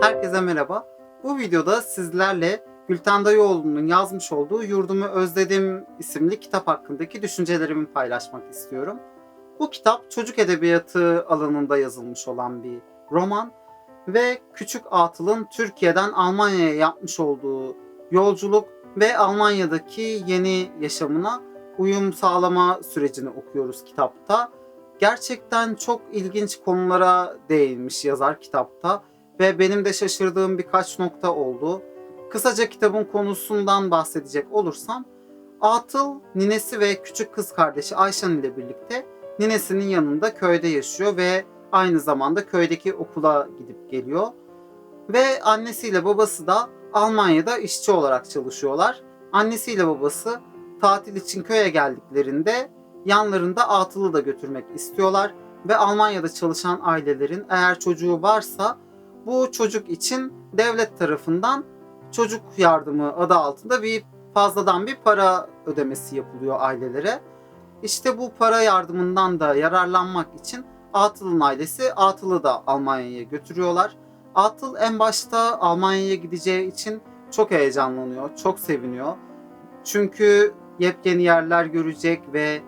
Herkese merhaba. Bu videoda sizlerle Gülten Dayıoğlu'nun yazmış olduğu Yurdumu Özledim isimli kitap hakkındaki düşüncelerimi paylaşmak istiyorum. Bu kitap çocuk edebiyatı alanında yazılmış olan bir roman ve Küçük Atıl'ın Türkiye'den Almanya'ya yapmış olduğu yolculuk ve Almanya'daki yeni yaşamına uyum sağlama sürecini okuyoruz kitapta. Gerçekten çok ilginç konulara değinmiş yazar kitapta ve benim de şaşırdığım birkaç nokta oldu. Kısaca kitabın konusundan bahsedecek olursam, Atıl ninesi ve küçük kız kardeşi Ayşen ile birlikte ninesinin yanında köyde yaşıyor ve aynı zamanda köydeki okula gidip geliyor. Ve annesiyle babası da Almanya'da işçi olarak çalışıyorlar. Annesiyle babası tatil için köye geldiklerinde yanlarında Atıl'ı da götürmek istiyorlar ve Almanya'da çalışan ailelerin eğer çocuğu varsa bu çocuk için devlet tarafından çocuk yardımı adı altında bir fazladan bir para ödemesi yapılıyor ailelere. İşte bu para yardımından da yararlanmak için Atıl'ın ailesi Atıl'ı da Almanya'ya götürüyorlar. Atıl en başta Almanya'ya gideceği için çok heyecanlanıyor, çok seviniyor. Çünkü yepyeni yerler görecek ve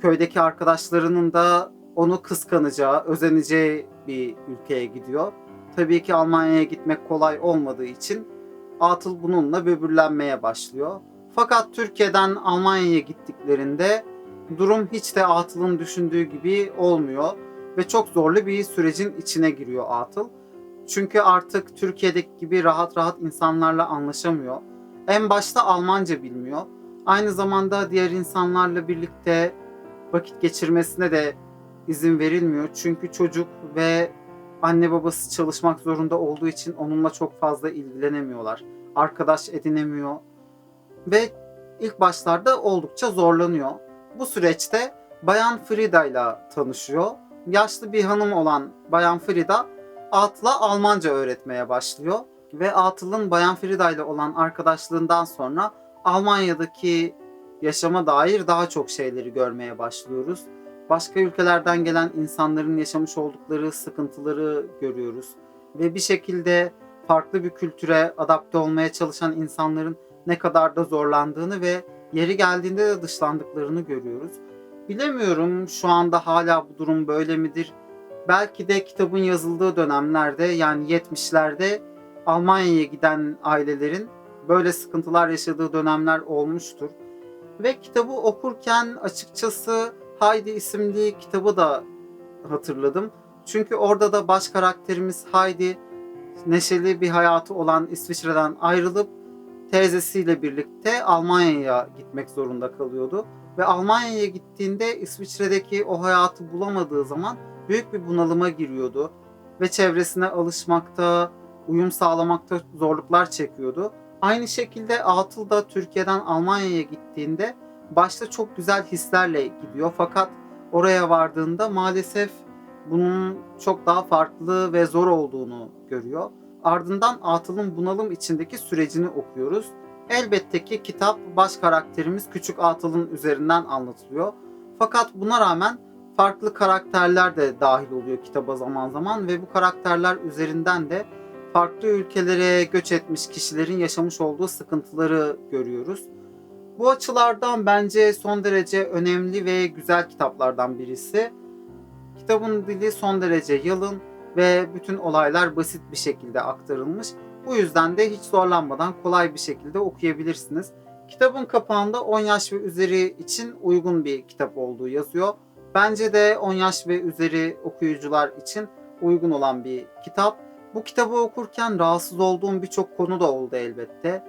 köydeki arkadaşlarının da onu kıskanacağı, özeneceği bir ülkeye gidiyor. Tabii ki Almanya'ya gitmek kolay olmadığı için Atıl bununla böbürlenmeye başlıyor. Fakat Türkiye'den Almanya'ya gittiklerinde durum hiç de Atıl'ın düşündüğü gibi olmuyor ve çok zorlu bir sürecin içine giriyor Atıl. Çünkü artık Türkiye'deki gibi rahat rahat insanlarla anlaşamıyor. En başta Almanca bilmiyor. Aynı zamanda diğer insanlarla birlikte vakit geçirmesine de izin verilmiyor. Çünkü çocuk ve anne babası çalışmak zorunda olduğu için onunla çok fazla ilgilenemiyorlar. Arkadaş edinemiyor. Ve ilk başlarda oldukça zorlanıyor. Bu süreçte Bayan Frida ile tanışıyor. Yaşlı bir hanım olan Bayan Frida Atıl'a Almanca öğretmeye başlıyor. Ve Atıl'ın Bayan Frida ile olan arkadaşlığından sonra Almanya'daki yaşama dair daha çok şeyleri görmeye başlıyoruz başka ülkelerden gelen insanların yaşamış oldukları sıkıntıları görüyoruz. Ve bir şekilde farklı bir kültüre adapte olmaya çalışan insanların ne kadar da zorlandığını ve yeri geldiğinde de dışlandıklarını görüyoruz. Bilemiyorum şu anda hala bu durum böyle midir? Belki de kitabın yazıldığı dönemlerde yani 70'lerde Almanya'ya giden ailelerin böyle sıkıntılar yaşadığı dönemler olmuştur. Ve kitabı okurken açıkçası Heidi isimli kitabı da hatırladım. Çünkü orada da baş karakterimiz Heidi neşeli bir hayatı olan İsviçre'den ayrılıp teyzesiyle birlikte Almanya'ya gitmek zorunda kalıyordu. Ve Almanya'ya gittiğinde İsviçre'deki o hayatı bulamadığı zaman büyük bir bunalıma giriyordu. Ve çevresine alışmakta, uyum sağlamakta zorluklar çekiyordu. Aynı şekilde Atıl da Türkiye'den Almanya'ya gittiğinde başta çok güzel hislerle gidiyor fakat oraya vardığında maalesef bunun çok daha farklı ve zor olduğunu görüyor. Ardından Atıl'ın bunalım içindeki sürecini okuyoruz. Elbette ki kitap baş karakterimiz Küçük Atıl'ın üzerinden anlatılıyor. Fakat buna rağmen farklı karakterler de dahil oluyor kitaba zaman zaman ve bu karakterler üzerinden de farklı ülkelere göç etmiş kişilerin yaşamış olduğu sıkıntıları görüyoruz. Bu açılardan bence son derece önemli ve güzel kitaplardan birisi. Kitabın dili son derece yalın ve bütün olaylar basit bir şekilde aktarılmış. Bu yüzden de hiç zorlanmadan kolay bir şekilde okuyabilirsiniz. Kitabın kapağında 10 yaş ve üzeri için uygun bir kitap olduğu yazıyor. Bence de 10 yaş ve üzeri okuyucular için uygun olan bir kitap. Bu kitabı okurken rahatsız olduğum birçok konu da oldu elbette.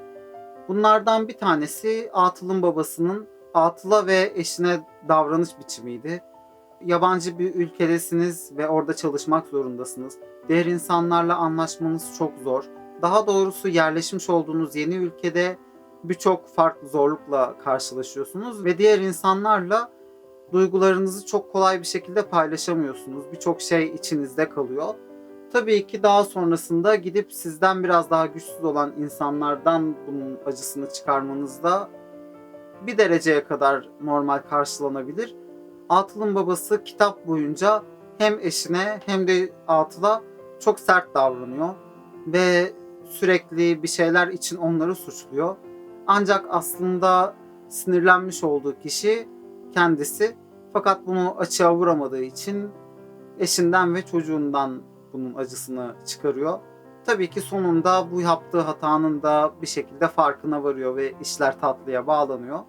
Bunlardan bir tanesi Atıl'ın babasının Atıl'a ve eşine davranış biçimiydi. Yabancı bir ülkedesiniz ve orada çalışmak zorundasınız. Diğer insanlarla anlaşmanız çok zor. Daha doğrusu yerleşmiş olduğunuz yeni ülkede birçok farklı zorlukla karşılaşıyorsunuz ve diğer insanlarla duygularınızı çok kolay bir şekilde paylaşamıyorsunuz. Birçok şey içinizde kalıyor. Tabii ki daha sonrasında gidip sizden biraz daha güçsüz olan insanlardan bunun acısını çıkarmanızda bir dereceye kadar normal karşılanabilir. Atıl'ın babası kitap boyunca hem eşine hem de Atıl'a çok sert davranıyor. ve sürekli bir şeyler için onları suçluyor. Ancak aslında sinirlenmiş olduğu kişi kendisi. Fakat bunu açığa vuramadığı için eşinden ve çocuğundan bunun acısını çıkarıyor. Tabii ki sonunda bu yaptığı hatanın da bir şekilde farkına varıyor ve işler tatlıya bağlanıyor.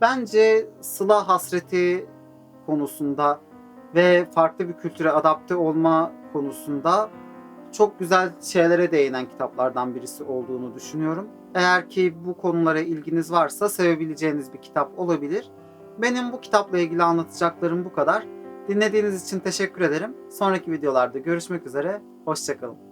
Bence sıla hasreti konusunda ve farklı bir kültüre adapte olma konusunda çok güzel şeylere değinen kitaplardan birisi olduğunu düşünüyorum. Eğer ki bu konulara ilginiz varsa sevebileceğiniz bir kitap olabilir. Benim bu kitapla ilgili anlatacaklarım bu kadar. Dinlediğiniz için teşekkür ederim. Sonraki videolarda görüşmek üzere. Hoşçakalın.